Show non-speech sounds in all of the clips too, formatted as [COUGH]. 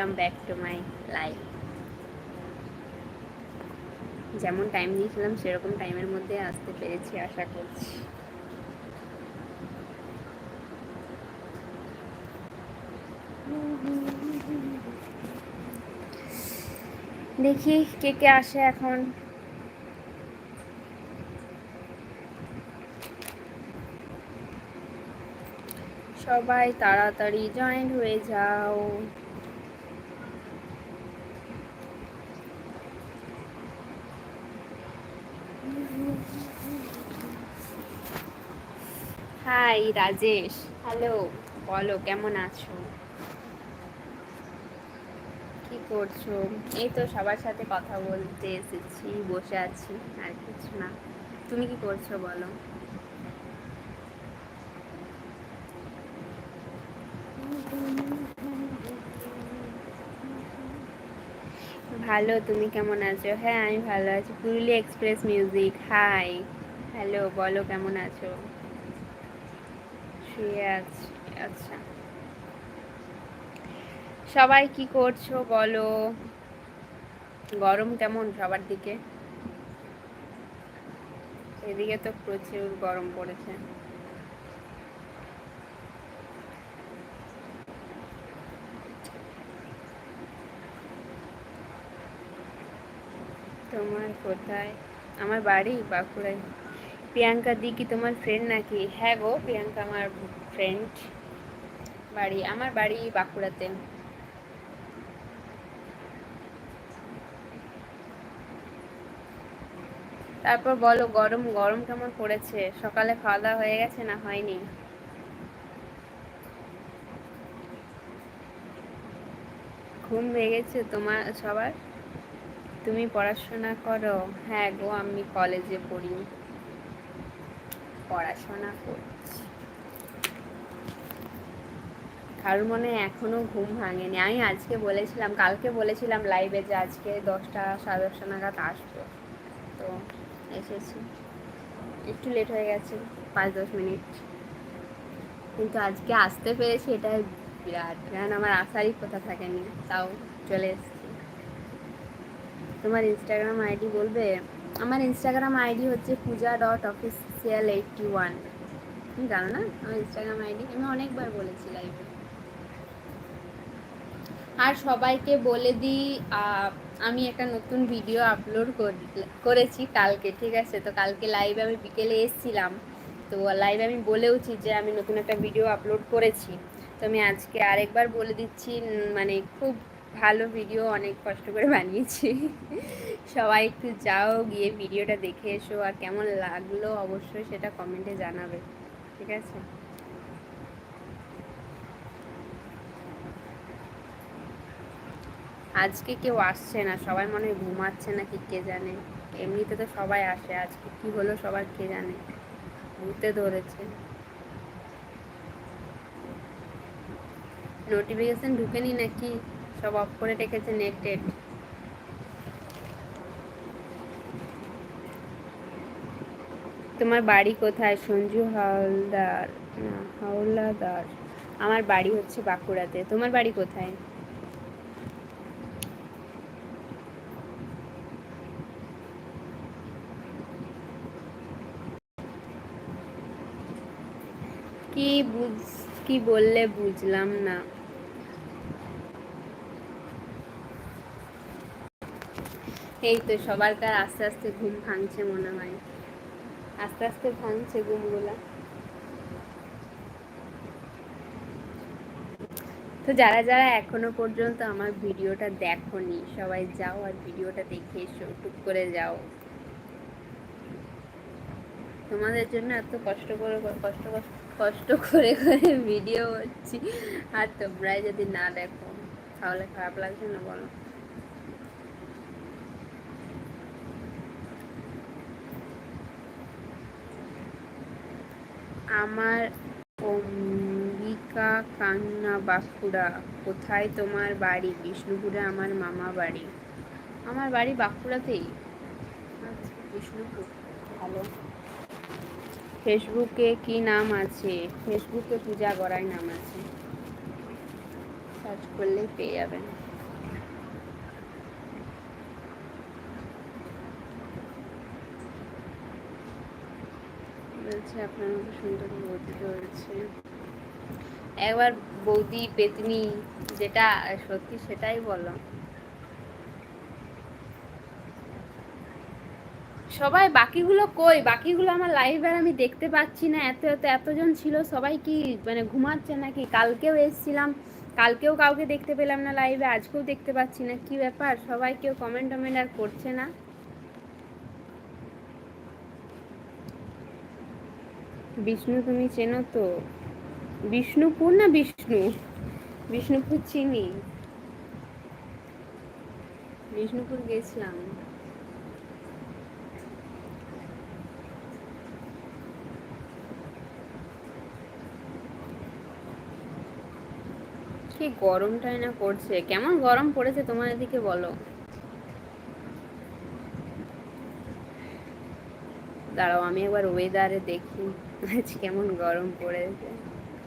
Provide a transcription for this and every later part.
Welcome back to my life যেমন time দিয়েছিলাম সেরকম টাইমের মধ্যে আসতে পেরেছি, আশা করছি। দেখি কে কে আসে এখন। সবাই তাড়াতাড়ি জয়েন হয়ে যাও। হাই, রাজেশ। হ্যালো বলো, কেমন আছো? কি করছ? এই তো সবার সাথে কথা বলতে এসেছি, বসে আছি, আর কিছু না। তুমি কি করছ, বলো? ভালো, তুমি কেমন আছো? হ্যাঁ আমি ভালো আছি। Purulia express music hi hello বলো, কেমন আছো? আচ্ছা। সবাই কি করছ বলো? গরম কেমন সবার দিকে? এদিকে তো প্রচুর গরম পড়েছে। তোমার কোথায়? আমার বাড়ি বাঁকুড়ায়। প্রিয়াঙ্কা দি কি তোমার ফ্রেন্ড নাকি? হ্যাঁ গো, প্রিয়াঙ্কা আমার ফ্রেন্ড বাড়ি, আমার বাড়ি বাঁকুড়াতে। তারপর বলো, গরম গরম কেমন পড়েছে? সকালে খাওয়া দাওয়া হয়ে গেছে না হয়নি? ঘুম ভেঙেছে তোমার, সবার? তুমি পড়াশোনা করো? হ্যাঁ গো, আমি কলেজে পড়ি। পড়াশোনা করছি। কারোর মনে এখনও ঘুম ভাঙেনি। আমি আজকে বলেছিলাম, কালকে বলেছিলাম লাইভে যে আজকে দশটা, সাড়ে দশটা নাগাদ আসব। তো এসেছি। একটু লেট হয়ে গেছে, পাঁচ দশ মিনিট। কিন্তু আজকে আসতে পেরেছি এটা বিরাট। কারণ আমার আসারই কথা থাকেনি, তাও চলে এসেছি। তোমার ইনস্টাগ্রাম আইডি বলবে? আমার ইনস্টাগ্রাম আইডি হচ্ছে Puja dot official eighty one তুমি জানো না? আমার ইনস্টাগ্রাম আইডি আমি অনেকবার বলেছি লাইভে আর সবাইকে বলে দিই আমি একটা নতুন ভিডিও আপলোড করেছি কালকে, ঠিক আছে? তো কালকে লাইভে আমি বিকেলে এসেছিলাম। তো লাইভে আমি বলেওছি যে আমি নতুন একটা ভিডিও আপলোড করেছি। তো আমি আজকে আরেকবার বলে দিচ্ছি মানে খুব ভালো ভিডিও অনেক কষ্ট করে বানিয়েছি। সবাই একটু যাও, গিয়ে ভিডিওটা দেখে এসো আর কেমন লাগল অবশ্যই সেটা কমেন্টে জানাবে, ঠিক আছে? আজকে কেউ আসছে না, সবাই মনে হয় ঘুমাচ্ছে নাকি কে জানে? এমনিতে তো সবাই আসে, আজকে কি হলো সবার কে জানে? ঘুরতে ধরেছে। নোটিফিকেশন ঢুকেনি নাকি? সব অফ করে রেখেছে নেট টেট তোমার বাড়ি কোথায়? সঞ্জু হাওলদার না, হাওলাদার। আমার বাড়ি হচ্ছে বাঁকুড়াতে। তোমার বাড়ি কোথায়? কি বুঝ, কি বললে বুঝলাম না। এই তো সবার কার আস্তে আস্তে ঘুম ভাঙছে মনে হয়। আস্তে আস্তে ভাঙছে ঘুমগুলা। তো যারা যারা এখনও পর্যন্ত আমার ভিডিওটা দেখনি, সবাই যাও আর ভিডিওটা দেখে এসো, টুক করে যাও। তোমাদের জন্য এত কষ্ট করে, কষ্ট কষ্ট করে করে ভিডিও হচ্ছি। আর তোমরাই যদি না দেখো, তাহলে খারাপ লাগছে না বলো। আমার অম্বিকা কান্না বাঁকুড়া। কোথায় তোমার বাড়ি? বিষ্ণুপুরে আমার মামা বাড়ি। আমার বাড়ি বাঁকুড়াতেই। আচ্ছা বিষ্ণুপুর। ভালো। ফেসবুকে কি নাম আছে? ফেসবুকে পূজা গড়াই নাম আছে। সার্চ করলেই পেয়ে যাবেন। বলছে আপনার মতো সুন্দর বৌদি রয়েছে। একবার বৌদি, পেতনি, যেটা সত্যি সেটাই বলো। সবাই বাকিগুলো কই? বাকিগুলো আমার লাইভ আর আমি দেখতে পাচ্ছি না। এত এত, এতজন ছিল, সবাই কি মানে ঘুমাচ্ছে নাকি? কালকেও এসেছিলাম, কালকেও কাউকে দেখতে পেলাম না লাইভে আজকেও দেখতে পাচ্ছি না। কি ব্যাপার? সবাই কেউ কমেন্ট টমেন্ট আর করছে না। বিষ্ণু তুমি চেনো তো? বিষ্ণুপুর না বিষ্ণু? বিষ্ণুপুর চিনি। বিষ্ণুপুর গেছিলাম। কি গরমটাই না করছে? কেমন গরম পড়েছে তোমার এদিকে বলো। দাঁড়াও, আমি একবার ওয়েদারে দেখি। আজ কেমন গরম পড়েছে?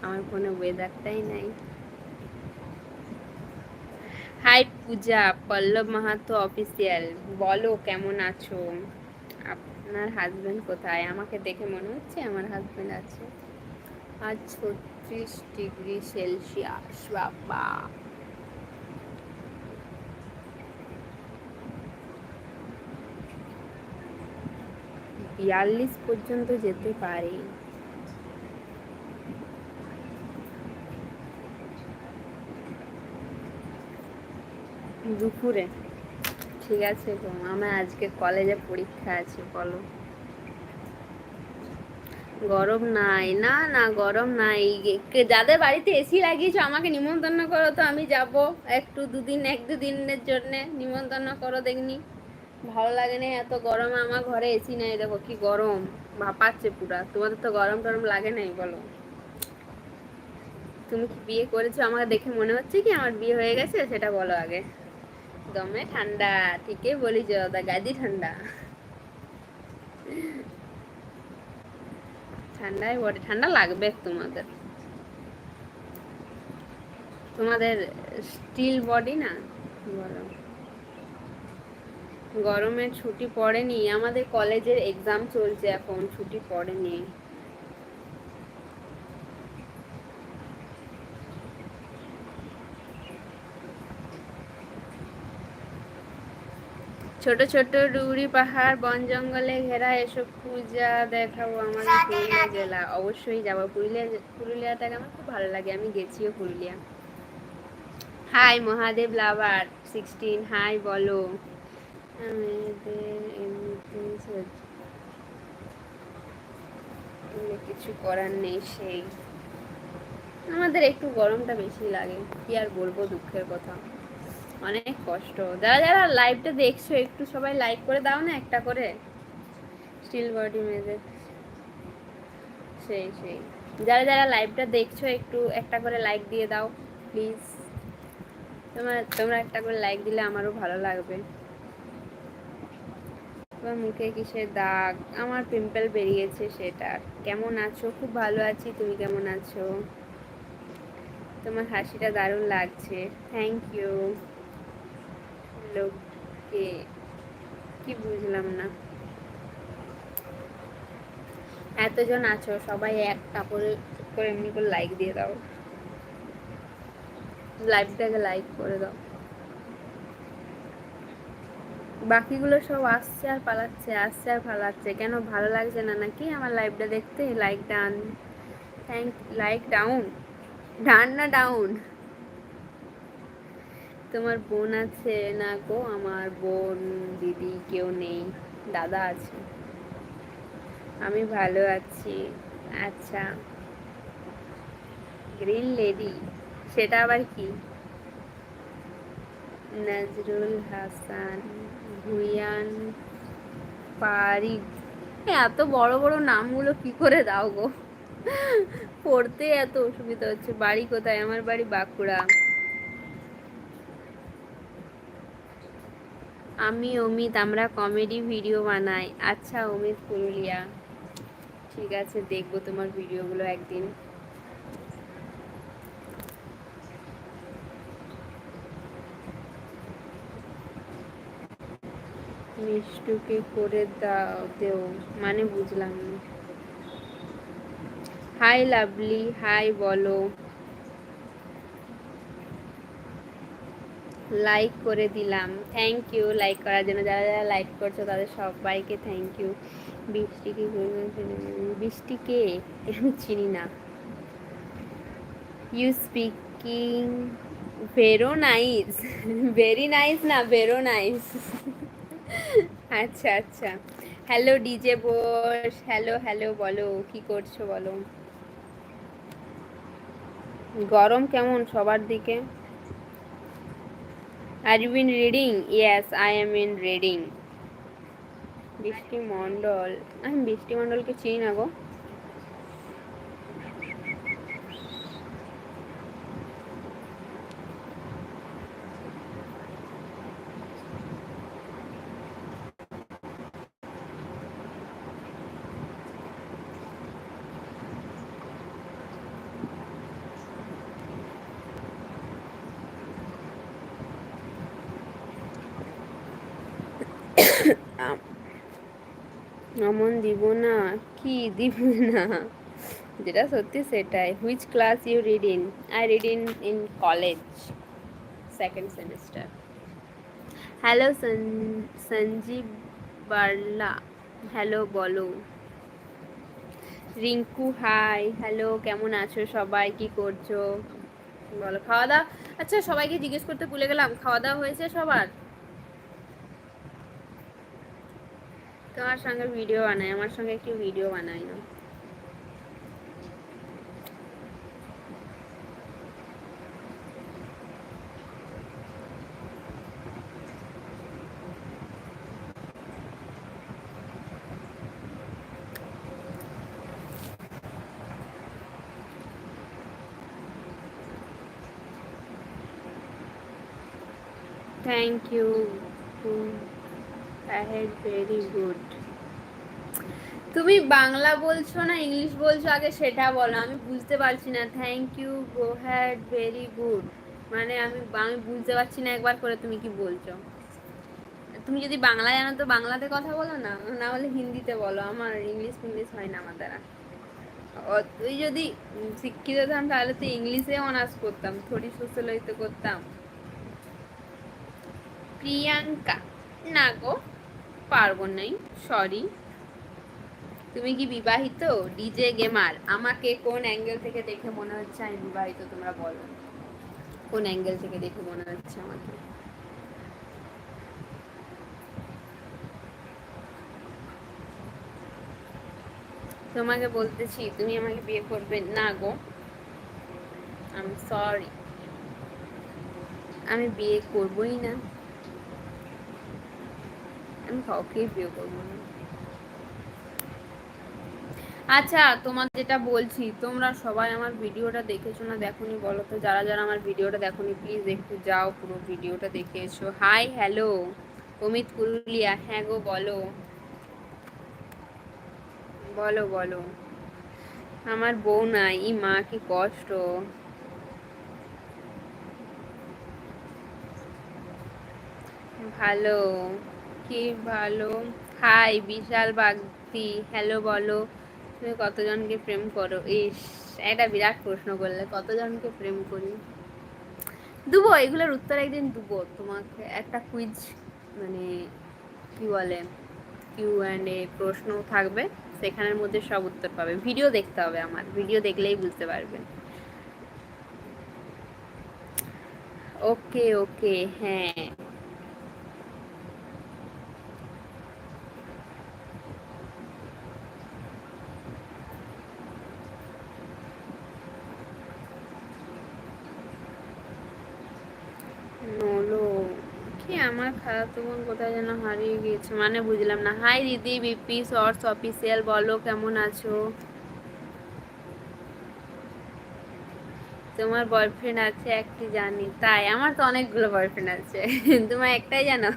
আমার ফোনে ওয়েদারটাই নাই। হাই পূজা, পল্লব মাহাতো অফিসিয়াল বলো, কেমন আছো? আপনার হাজবেন্ড কোথায়? আমাকে দেখে মনে হচ্ছে আমার হাজবেন্ড আছে। আজ ছত্রিশ ডিগ্রি সেলসিয়াস, বাবা। বিয়াল্লিশ পর্যন্ত যেতে পারে। দুপুরে। ঠিক আছে গো আমার আজকে কলেজে পরীক্ষা আছে, বলো। গরম নাই, না না, গরম নাই। যাদের বাড়িতে এসি লাগিয়েছো, আমাকে নিমন্ত্রণ করো তো, আমি যাব। একটু দুদিন, এক দুদিনের জন্য নিমন্ত্রণ করো দেখনি। ভালো লাগে না এত গরম, আমার ঘরে এসি নাই, দেখো কি গরম। ভাপাচ্ছে পুরা, তোমাদের তো গরম টরম লাগে নাই, বলো। তুমি কি বিয়ে করেছ? আমাকে দেখে মনে হচ্ছে কি আমার বিয়ে হয়ে গেছে, সেটা বলো আগে। দমে ঠান্ডা, ঠিকই বলিছ দা গাদি ঠান্ডা। ঠান্ডায় বডি ঠান্ডা লাগবে তোমাদের। তোমাদের স্টিল বডি না? বলো। গরমের ছুটি পড়েনি, আমাদের কলেজের এক্সাম চলছে এখন, ছুটি পড়েনি। ছোট ছোট ডুগরি পাহাড়, বন জঙ্গলে ঘেরা, এসব পূজা দেখাবো আমাদের পুরুলিয়া জেলা। অবশ্যই যাব। পুরুলিয়া পুরুলিয়াটাকে আমার খুব ভালো লাগে। আমি গেছিও Purulia. Hi Mahadev lover sixteen hi বলো। কিছু করার নেই সেই। আমাদের একটু গরমটা বেশি লাগে। কি আর বলব দুঃখের কথা। অনেক কষ্ট। যারা যারা লাইভটা দেখছ, একটু সবাই লাইক করে দাও না একটা করে? স্টিল বডি মেয়েদের সেই সেই। যারা যারা লাইভটা দেখছ, একটু একটা করে লাইক দিয়ে দাও প্লিজ তোমার, তোমরা একটা করে লাইক দিলে আমারও ভালো লাগবে। তোমার মুখে কিসের দাগ? আমার পিম্পল বেরিয়েছে সেটা। কেমন আছো? খুব ভালো আছি, তুমি কেমন আছো? তোমার হাসিটা দারুণ লাগছে। থ্যাংক ইউ লোককে কি? বুঝলাম না। এতজন আছো, সবাই করে এমনি করে লাইক দিয়ে দাও। লাইভটাকে লাইক করে দাও। বাকিগুলো সব আসছে আর পালাচ্ছে, আসছে আর পালাচ্ছে। কেন ভালো লাগছে না নাকি আমার লাইভটা দেখতে? Like done thank like down done না ডাউন তোমার বোন আছে না গো? আমার বোন, দিদি কেউ নেই, দাদা আছে। আমি ভালো আছি। আচ্ছা। গ্রিন লেডি, সেটা আবার কি? নজরুল হাসান, ভুইয়ান পারিদ এত বড় বড় নামগুলো কি করে দাও গো? পড়তে এত অসুবিধা হচ্ছে। বাড়ি কোথায়? আমার বাড়ি বাঁকুড়া। আমি, অমিত, আমরা কমেডি ভিডিও বানাই। আচ্ছা অমিত পুরুলিয়া। ঠিক আছে, দেখব তোমার ভিডিওগুলো একদিন। মিষ্টুকে করে দাও, দেও। মানে বুঝলাম না। হাই লাভলি হাই বলো। লাইক করে দিলাম। থ্যাংক ইউ লাইক করার জন্য। যারা যারা লাইক করছ, তাদের সবাইকে থ্যাংক ইউ বৃষ্টিকে বৃষ্টিকে আমি চিনি না। You speaking very nice very nice না ভেরো নাইস আচ্ছা। আচ্ছা hello DJ Bose hello hello বলো, কি করছ বলো? গরম কেমন সবার দিকে? Are you in reading yes I am in reading Brishti Mondal আমি বৃষ্টি মণ্ডলকে চিনি না গো আমন দিব না কি দিব না? যেটা সত্যি সেটাই। Which class you read in I read in in college second semester hello Sanjib Barla hello বলো। রিঙ্কু হাই হ্যালো কেমন আছো সবাই? কি করছ? বলো, খাওয়া দাওয়া? আচ্ছা সবাইকে জিজ্ঞেস করতে ভুলে গেলাম। খাওয়া দাওয়া হয়েছে সবার? তোমার সঙ্গে ভিডিও বানাই আমার সঙ্গে একটু ভিডিও বানাই না। থ্যাংক ইউ ভেরি গুড তুমি বাংলা বলছো না, ইংলিশ বলছো, আগে সেটা বলো। আমি বুঝতে পারছি না। Thank you go had very good মানে আমি আমি বুঝতে পারছি না একবার করে তুমি কি বলছো। তুমি যদি বাংলা জানো তো বাংলাতে কথা বলো না না হলে হিন্দিতে বলো। আমার ইংলিশ ফিংলিশ হয় না আমার দ্বারা। তুই যদি শিক্ষিত হতাম তাহলে তো ইংলিশে অনার্স করতাম। থোড়ি সোশ্যালজিতে করতাম। প্রিয়াঙ্কা, না গো। পারব নাই সরি তুমি কি বিবাহিত? ডিজে গেমার আমাকে কোন অ্যাঙ্গেল থেকে দেখে মনে হচ্ছে আমি বিবাহিত তোমরা বলো। কোন অ্যাঙ্গেল থেকে দেখে মনে হচ্ছে আমাকে? তোমাকে বলতেছি, তুমি আমাকে বিয়ে করবে না গো। আমি সরি আমি বিয়ে করবই না। আমি কাউকেই বিয়ে করব না। আচ্ছা তোমার যেটা বলছি, তোমরা সবাই আমার ভিডিওটা দেখেছ না, দেখোনি বলো তো? যারা যারা আমার ভিডিওটা দেখোনি প্লিজ একটু যাও, পুরো ভিডিওটা দেখে এসো হাই হ্যালো অমিত পুরুলিয়া হ্যাঁ গো, বলো। বলো বলো। আমার বউ নাই, ই মা, কি কষ্ট। ভালো। কি ভালো? হাই বিশাল বাগদি। হ্যালো বলো। তুমি কতজনকে প্রেম করো? ইস, একটা বিরাট প্রশ্ন করলে। কতজনকে প্রেম করি? দুবো, এগুলোর উত্তর একদিন দুবো। তোমাকে একটা কুইজ মানে কি বলে কিউ অ্যান্ড এ প্রশ্ন থাকবে। সেখানের মধ্যে সব উত্তর পাবে। ভিডিও দেখতে হবে আমার। ভিডিও দেখলেই বুঝতে পারবে। ওকে ওকে হ্যাঁ নলো কি আমার খারাপ বোন কোথায় যেন হারিয়ে গিয়েছে মানে বুঝলাম না হাই দিদি বিপি শর্টস অফিসিয়াল বলো কেমন আছো তোমার বয়ফ্রেন্ড আছে একটি জানি তাই আমার তো অনেকগুলো বয়ফ্রেন্ড আছে [LAUGHS] তোমার একটাই জানো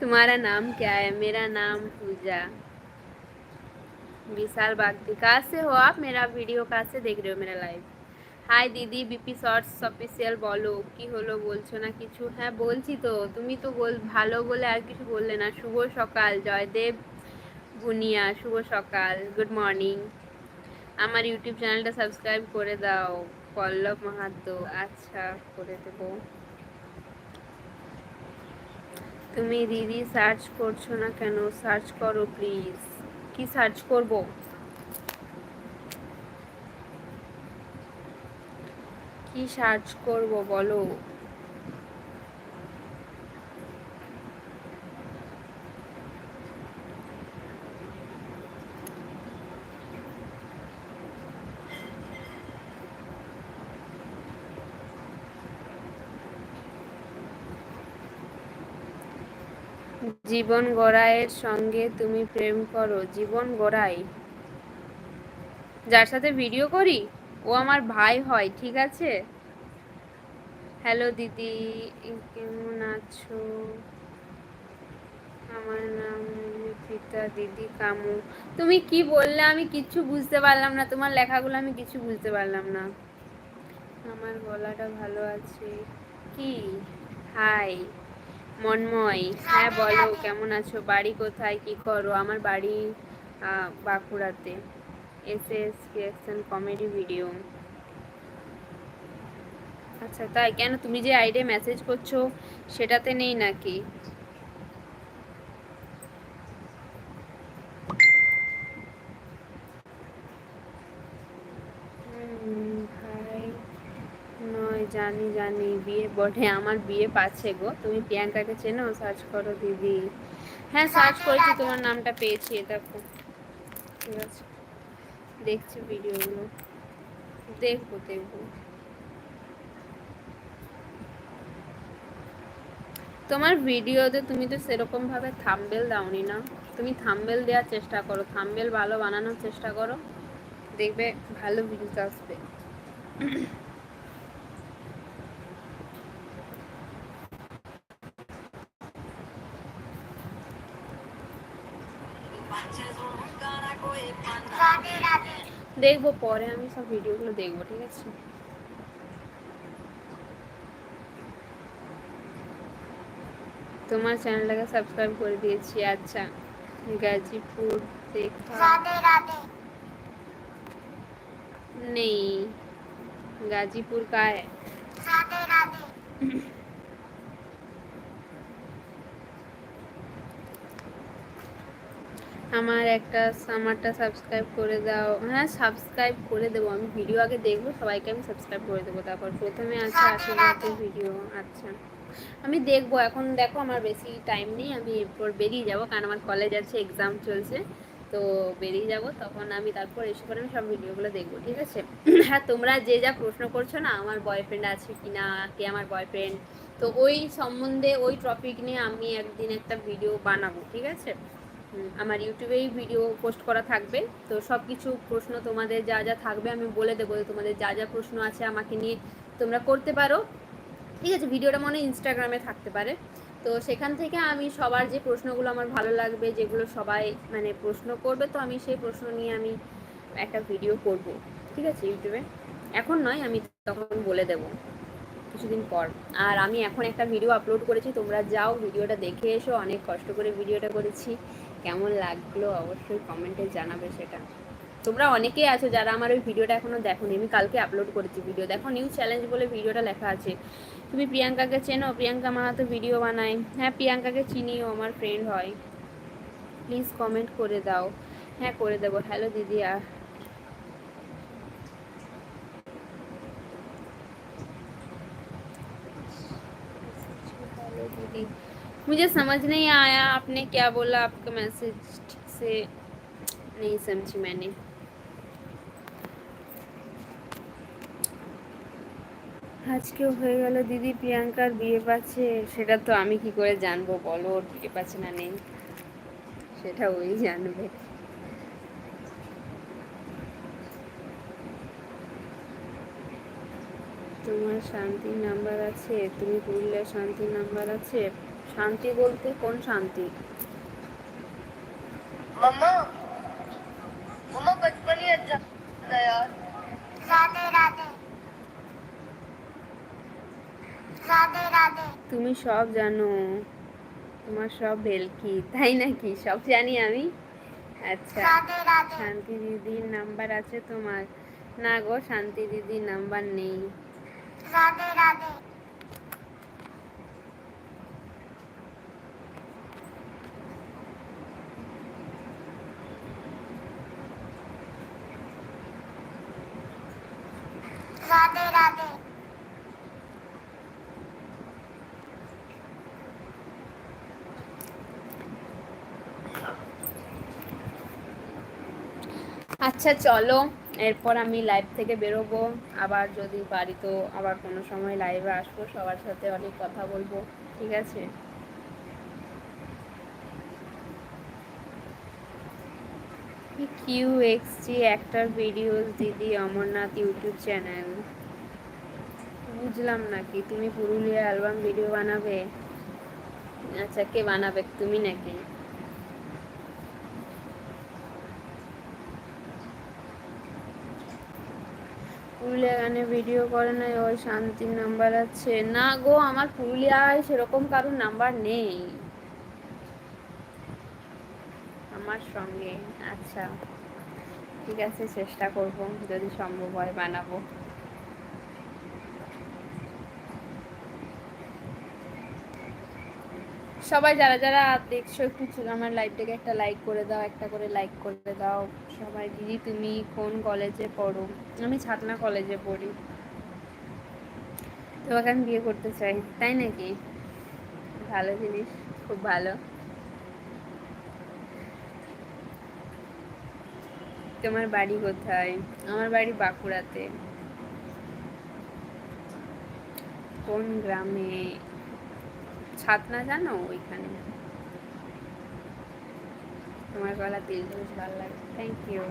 तुम्हारा नाम क्या है मेरा नाम पूजा विशाल बागदी कहाँ से हो आप मेरा वीडियो कहाँ से देख रहे हो मेरा लाइव হাই দিদি বিপি শর্টস অফিসিয়াল বলো, কি হলো বলছো না কিছু? হ্যাঁ বলছি তো, তুমি তো বল, ভালো বলে আর কিছু বললে না। শুভ সকাল, জয়দেব বুনিয়া শুভ সকাল গুড মর্নিং আমার ইউটিউব চ্যানেলটা সাবস্ক্রাইব করে দাও, পল্লব মাহাতো। আচ্ছা করে দেব। তুমি দিদি সার্চ করছ না কেন? সার্চ করো প্লিজ কি সার্চ করব? কি সার্চ করব বলো? জীবন গড়াইয়ের সঙ্গে তুমি প্রেম করো। জীবন গড়াই। যার সাথে ভিডিও করি? ও আমার ভাই হয়, ঠিক আছে? হ্যালো দিদি। কেমন আছো? আমার নাম পিতা দিদি কামু। তুমি কি বললে আমি কিচ্ছু বুঝতে পারলাম না, তোমার লেখাগুলো আমি কিছু বুঝতে পারলাম না। আমার গলাটা ভালো আছে। কি? হাই মনময়। হ্যাঁ বলো, কেমন আছো? বাড়ি কোথায়? কি করো? আমার বাড়ি বাঁকুড়াতে। S S creation comedy video আচ্ছা তাই কেন তুমি যে আইডে মেসেজ করছ, সেটাতে নেই নাকি? জানি জানি, বিয়ে বটে, আমার বিয়ে পাচ্ছে গো। তুমি প্রিয়াঙ্কাকে চেনো? সার্চ করো দিদি। হ্যাঁ সার্চ করেছি, তোমার নামটা পেয়েছি দেখো ঠিক আছে। দেখছি ভিডিওগুলো। দেখব দেখব। তোমার ভিডিওতে তুমি তো সেরকমভাবে থাম্বেল দাওনি না। তুমি থাম্বেল দেওয়ার চেষ্টা করো। থাম্বেল ভালো বানানোর চেষ্টা করো। দেখবে ভালো ভিউজ আসবে। দেখব পরে আমি সব ভিডিওগুলো দেখব ঠিক আছে তোমার চ্যানেলটাকে সাবস্ক্রাইব করে দিয়েছি আচ্ছা গাজীপুর দেখা নেই গাজীপুর का है। [LAUGHS] আমার একটা আমারটা সাবস্ক্রাইব করে দাও। হ্যাঁ সাবস্ক্রাইব করে দেবো। আমি ভিডিও আগে দেখব, সবাইকে আমি সাবস্ক্রাইব করে দেবো। তারপর প্রথমে আছে আশীর্বাদের ভিডিও আচ্ছা। আমি দেখব। এখন দেখো, আমার বেশি টাইম নেই। আমি এরপর বেরিয়ে যাব। কারণ আমার কলেজ আছে এক্সাম চলছে। তো বেরিয়ে যাব। তখন আমি তারপর এসে করে আমি সব ভিডিওগুলো দেখব। ঠিক আছে? হ্যাঁ তোমরা যে যা প্রশ্ন করছ না, আমার বয়ফ্রেন্ড আছে কি না কে আমার বয়ফ্রেন্ড তো ওই সম্বন্ধে ওই টপিক নিয়ে আমি একদিন একটা ভিডিও বানাবো। ঠিক আছে? আমার ইউটিউবেই ভিডিও পোস্ট করা থাকবে। তো সব কিছু প্রশ্ন তোমাদের যা যা থাকবে আমি বলে দেবো তোমাদের যা যা প্রশ্ন আছে আমাকে নিয়ে তোমরা করতে পারো। ঠিক আছে, ভিডিওটা মনে ইনস্টাগ্রামে থাকতে পারে। তো সেখান থেকে আমি সবার যে প্রশ্নগুলো আমার ভালো লাগবে, যেগুলো সবাই মানে প্রশ্ন করবে, তো আমি সেই প্রশ্ন নিয়ে আমি একটা ভিডিও করব। ঠিক আছে, ইউটিউবে? এখন নয়, আমি তখন বলে দেবো কিছুদিন পর। আর আমি এখন একটা ভিডিও আপলোড করেছি, তোমরা যাও, ভিডিওটা দেখে এসো, অনেক কষ্ট করে ভিডিওটা করেছি। কেমন লাগল অবশ্যই কমেন্টে জানাবে সেটা। তোমরা অনেকেই আছো যারা আমার ওই ভিডিওটা এখনও দেখো আমি কালকে আপলোড করেছি ভিডিও দেখো নিউ চ্যালেঞ্জ বলে ভিডিওটা লেখা আছে। তুমি প্রিয়াঙ্কাকে চেনো? প্রিয়াঙ্কা মাহাতো ভিডিও বানায়। হ্যাঁ প্রিয়াঙ্কাকে চিনিও, আমার ফ্রেন্ড হয়। প্লিজ কমেন্ট করে দাও। হ্যাঁ করে দেবো। হ্যালো দিদি। दीदी मुझे समझ नहीं आया आपने क्या बोला आपका मैसेज ठीक से नहीं समझी मैंने আজকেও হয়ে গেল দিদি প্রিয়াঙ্কার বিয়ে পাচ্ছে সেটা তো আমি কি করে জানবো বলো ওর বিয়ে পাচ্ছে না নেই সেটা ওই জানবে তোমার শান্তি নাম্বার আছে তুমি পুরুলিয়া শান্তি নাম্বার আছে শান্তি বলতে কোন শান্তি मम्मा मम्मा बचपन ही अच्छा था यार राधे राधे রাধে রাধে তুমি সব জানো তোমার সব ভেলকি তাই নাকি সব জানি আমি আচ্ছা রাধে রাধে শান্তি দিদির নাম্বার আছে তোমার না গো শান্তি দিদির নাম্বার নেই রাধে রাধে রাধে আচ্ছা চলো। এরপর আমি লাইভ থেকে বেরোবো। আবার যদি পারি তো আবার কোনো সময় লাইভে আসব। সবার সাথে অনেক কথা বলব, ঠিক আছে? Q X G actor videos দিদি, অমরনাথ ইউটিউব চ্যানেল বুঝলাম নাকি? তুমি পুরুলিয়া অ্যালবাম ভিডিও বানাবে? আচ্ছা কে বানাবে? তুমি নাকি? পুরুলিয়া গানে ভিডিও করে নাই, ওই শান্তির নাম্বার আছে। না গো, আমার পুরুলিয়ায় সেরকম কারোর নাম্বার নেই। আমার সঙ্গে আচ্ছা। ঠিক আছে, চেষ্টা করব, যদি সম্ভব হয় বানাবো। সবাই যারা যারা দেখছ একটু আমার লাইভটাকে একটা লাইক করে দাও, একটা করে লাইক করে দাও। সবাই, দিদি তুমি কোন কলেজে পড়ো? আমি ছাতনা কলেজে পড়ি। তোমাকে আমি বিয়ে করতে চাই, তাই নাকি? ভালো জিনিস, খুব ভালো। তোমার বাড়ি কোথায়? আমার বাড়ি বাঁকুড়াতে। কোন গ্রামে? ছাতনা জানো ওইখানে? তোমার গলা তিল বেশ ভালো লাগে। থ্যাংক ইউ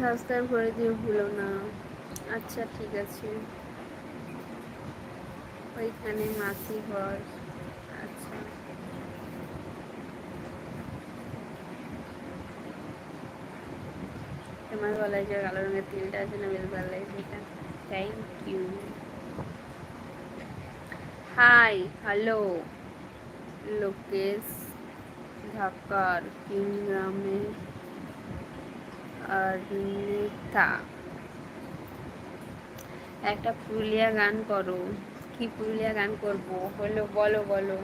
সাবস্ক্রাইব করে দিও ভুলো না। আচ্ছা ঠিক আছে। ওইখানে মাসি ঘর। আচ্ছা। তোমার গলায় যে কালো রঙের তিলটা আছে না, বেশ ভালো লাগে সেটা thank you hi hello Lokesh ঢাকার তিন গ্রামের অর্নিতা একটা পুরুলিয়া গান করো। কি পুরুলিয়া গান করব? হলো বলো বলো।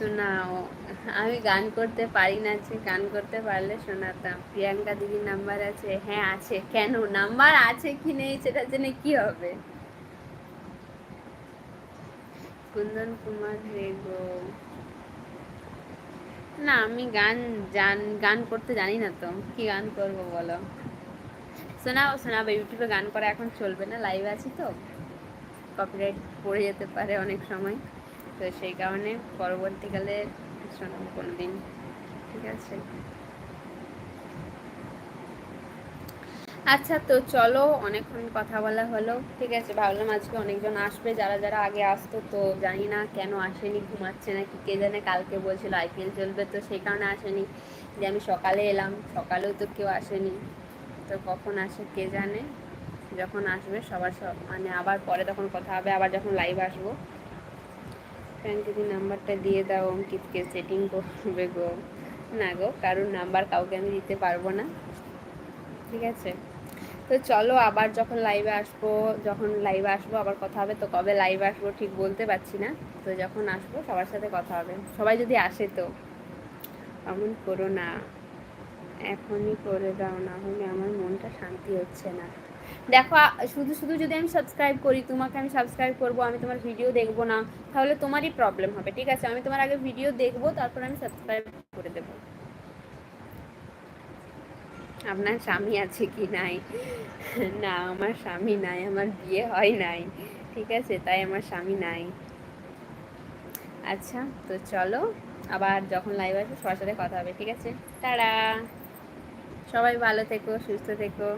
শোনাও আমি গান করতে পারি না যে গান করতে পারলে শোনাতাম। প্রিয়াঙ্কা দিদির নাম্বার আছে হ্যাঁ আছে। কেন? নাম্বার আছে কি নেই সেটার জন্য কি হবে? কুন্দন কুমার রেগো না, আমি গান জান, গান করতে জানি না তো। কি গান করব বলো? শোনাও শোনাবে ইউটিউবে গান করা এখন চলবে না লাইভ আছি তো। কপিরাইট পড়ে যেতে পারে অনেক সময়। তো সেই কারণে পরবর্তীকালে শোনাবো কোনো দিন ঠিক আছে? আচ্ছা তো চলো, অনেকক্ষণ কথা বলা হলো, ঠিক আছে? ভাবলাম আজকে অনেকজন আসবে, যারা যারা আগে আসতো, তো জানি না কেন আসেনি, ঘুমাচ্ছে না কি কে জানে কালকে বলছিল আইপিএল চলবে, তো সেই কারণে আসেনি। যে আমি সকালে এলাম, সকালেও তো কেউ আসেনি, তো কখন আসে কে জানে? যখন আসবে সবার সব মানে আবার পরে তখন কথা হবে, আবার যখন লাইভ আসব। ফ্রেন্ড যদি নাম্বারটা দিয়ে দাও, অঙ্কিতকে সেটিং করবে গো। না গো, কারোর নাম্বার কাউকে আমি দিতে পারব না। ঠিক আছে? তো চলো, আবার যখন লাইভে আসব, যখন লাইভে আসব, আবার কথা হবে, তো কবে লাইভে আসব ঠিক বলতে পারছি না। তো যখন আসব, সবার সাথে কথা হবে। সবাই যদি আসে তো? এমন করো না। এখনই করে দাও, না হলে আমার মনটা শান্তি হচ্ছে না। দেখো শুধু শুধু যদি আমি সাবস্ক্রাইব করি, তোমাকে আমি সাবস্ক্রাইব করব, আমি তোমার ভিডিও দেখব না, তাহলে তোমারই প্রবলেম হবে, ঠিক আছে? আমি তোমার আগে ভিডিও দেখব, তারপর আমি সাবস্ক্রাইব করে দেবো। আপনার স্বামী আছে কি নাই? না, আমার স্বামী নাই, আমার বিয়ে হয় নাই, ঠিক আছে? তাই আমার স্বামী নাই। আচ্ছা তো চলো, আবার যখন লাইভ আসবে, সবার সাথে কথা হবে, ঠিক আছে? তারা সবাই ভালো থেকো, সুস্থ থেকো।